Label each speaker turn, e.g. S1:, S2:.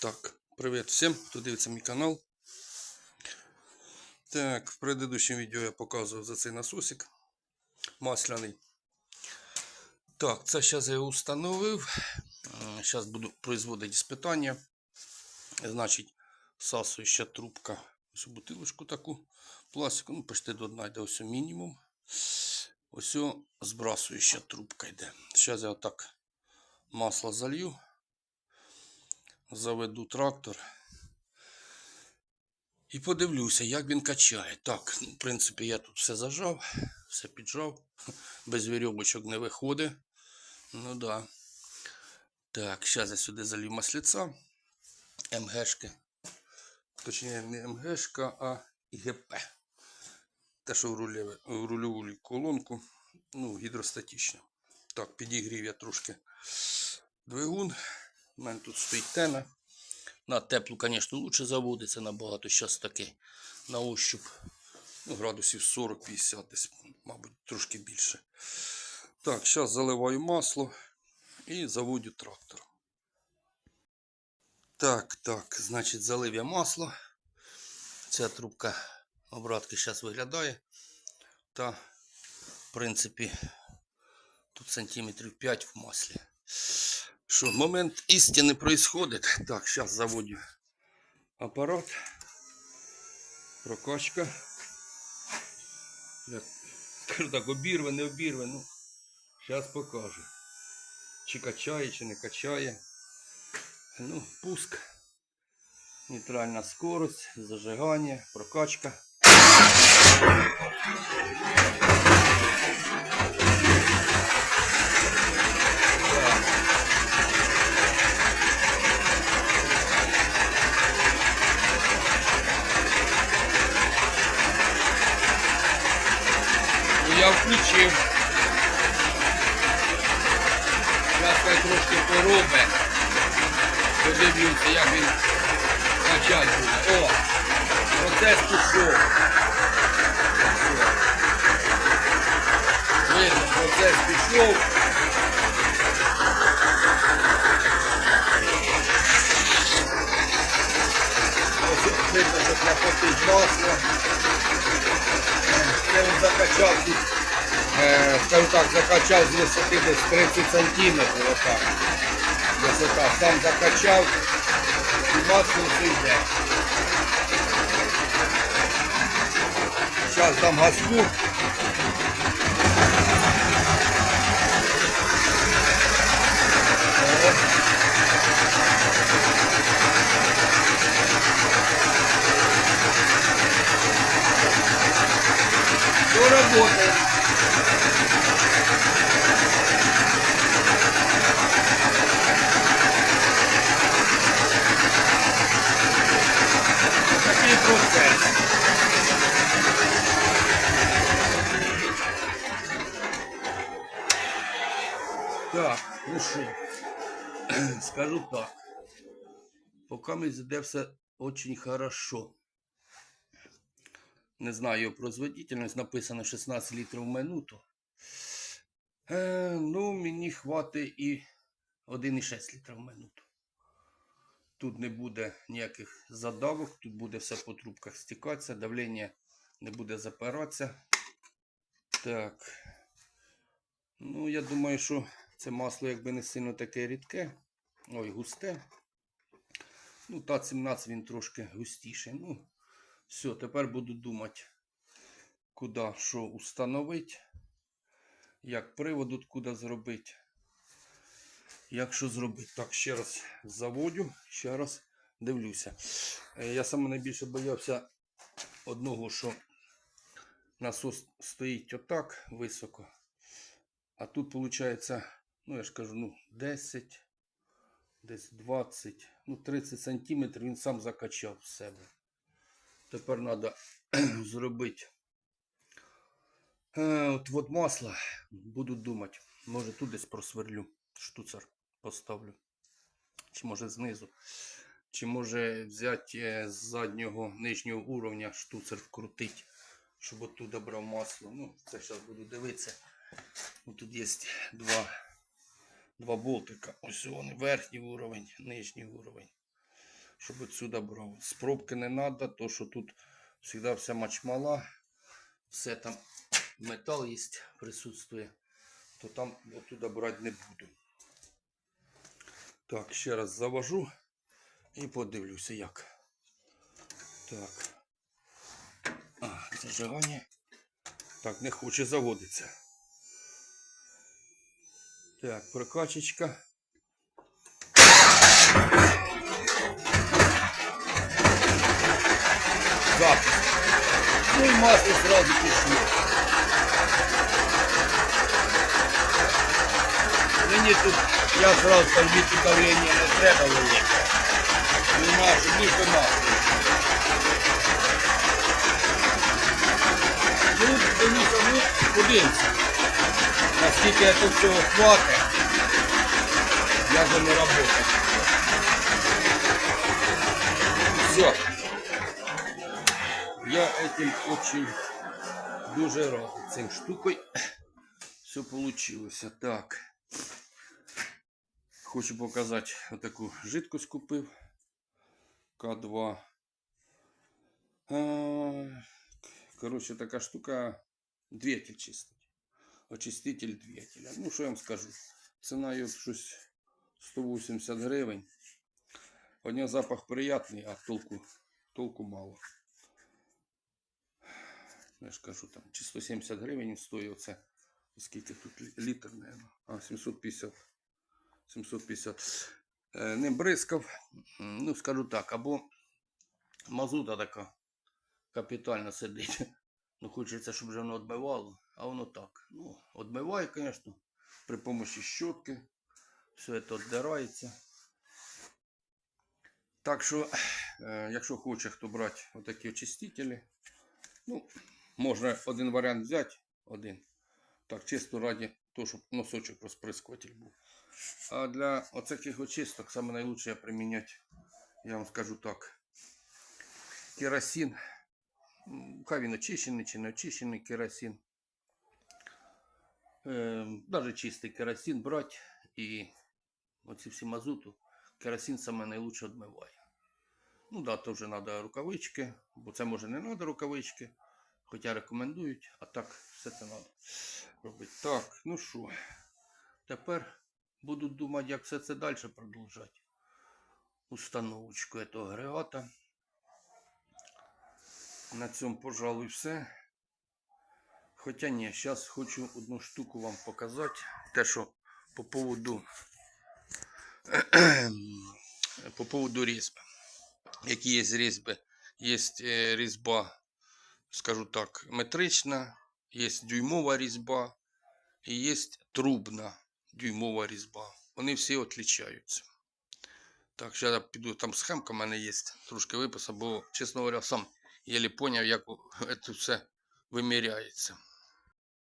S1: Так, привіт всім, хто дивиться мій канал. Так, в предыдущем відео я показував за цей насосик масляний. Так, це зараз я його установив. Зараз буду производити іспитання. Значить, всасуюча трубка. Ось бутилочку таку пластику, ну почти до дна йде ось мінімум. Ось збрасуюча трубка йде. Зараз я отак масло залью заведу трактор і подивлюся, як він качає. Так, в принципі, я тут все зажав, все піджав. Без вірьовочок не виходить. Ну да. Так, зараз я сюди залью масліця. МГшки. Точніше, не МГшка, а ІГП. Те, що в, рулеве, в рульову колонку. Ну, гідростатичне. Так, підігрів я трошки двигун. У мене тут стоїть тена. На теплу, звісно, лучше заводиться набагато. Зараз таки на ощуп. Ну, градусів 40-50 десь, мабуть, трошки більше. Так, зараз заливаю масло і заводю трактор. Так, так, значить, залив я масло. Ця трубка обратки зараз виглядає. Та, в принципі, тут сантиметрів 5 в маслі. Що, момент істини происходит. Так, зараз заводю апарат. Прокачка. Я так, обірве, не обірве. Ну, зараз покажу. Чи качає, чи не качає. Ну, пуск. Нейтральна скорость, зажигання, прокачка. Включив. Зараз хай трошки поробить. Подивлюся, як він качать буде. О! Процес пішов. Видно, процес пішов. Видно, що наплатить масло. Це він закачав тут, скажу так, закачав з висоти десь 30 сантиметрів. Отак. Висота. Сам закачав і масло все йде. Зараз газку. Все работает. Так, ну що, скажу так. Поки ми йде все очень хорошо. Не знаю його производительність, написано 16 літрів в минуту. Е, ну, мені хватить і 1,6 літра в минуту. Тут не буде ніяких задавок, тут буде все по трубках стікатися, давлення не буде запиратися. Так. Ну, я думаю, що це масло якби не сильно таке рідке. Ой, густе. Ну, та 17 він трошки густіший. Ну, все, тепер буду думати, куди що установити, як привод от куди зробити. Як що зробити. Так, ще раз заводю, ще раз дивлюся. Е, Я саме найбільше боявся одного, що насос стоїть отак високо. А тут виходить, ну я ж кажу, ну 10, десь 20, ну 30 сантиметрів він сам закачав в себе. Тепер треба зробити е, от, масло. Буду думати. Може тут десь просверлю. Штуцер поставлю. Чи може знизу. Чи може взяти е, з заднього нижнього уровня штуцер вкрутити, щоб оттуда брав масло. Ну, це зараз буду дивитися. Тут є два, два болтика. Ось вони верхній уровень, нижній уровень. щоб отсюда брав. З пробки не треба, то що тут завжди вся мачмала, все там метал є, присутствує, то там оттуда брати не буду. Так, ще раз завожу і подивлюся як. Так. А, зажигання. Так, не хоче заводитися. Так, прокачечка. Запуск. Ну и масло сразу пішло. Мені тут, я скажу, від давлення не треба велике. Нема, щоб більше масла. Ну, дивіться, ну, подивимося. Наскільки я тут всього хватить, як воно працює. Все. Я этим очень дуже рад цим штукою. Все получилося. Так. Хочу показати отаку жидкость купив. К2. А, Коротше, така штука двигатель чистить. Очиститель двигателя. Ну, що я вам скажу? Ціна її щось 180 гривень. Одня запах приятний, а толку, толку мало. Я ж кажу, там, чи 170 гривень стоїть оце. Скільки тут літр, наверное. А, 750. 750. Е, ним бризкав. Ну, скажу так, або мазута така капітально сидить. Ну, хочеться, щоб вже воно відбивало, а воно так. Ну, відбиває, звісно, при помощі щотки. Все це віддирається. Так що, е, якщо хоче хто брати отакі очистителі, ну, можна один варіант взяти, один. Так, чисто раді того, щоб носочок розприскуватель був. А для оцяких очисток саме найлучше приміняти, я вам скажу так. Керосин. Хай він очищений чи не очищений керосин. Ем, Даже чистий керосин брати і оці всі мазуту. Керосин саме найлучше відмиває. Ну да, то вже треба рукавички, бо це може не треба рукавички. Хоча рекомендують, а так все це треба робити. Так, ну що, тепер буду думати, як все це далі продовжати. Установочку цього агрегата. На цьому, пожалуй, все. Хоча ні, зараз хочу одну штуку вам показати. Те, що по поводу по поводу різьб. Які є різьби? Є е, різьба, скажу так, метрична, є дюймова різьба і є трубна дюймова різьба. Вони всі відрізняються. Так, зараз піду, там схемка в мене є, трошки виписав, бо, чесно говоря, сам єлі поняв, як це все виміряється.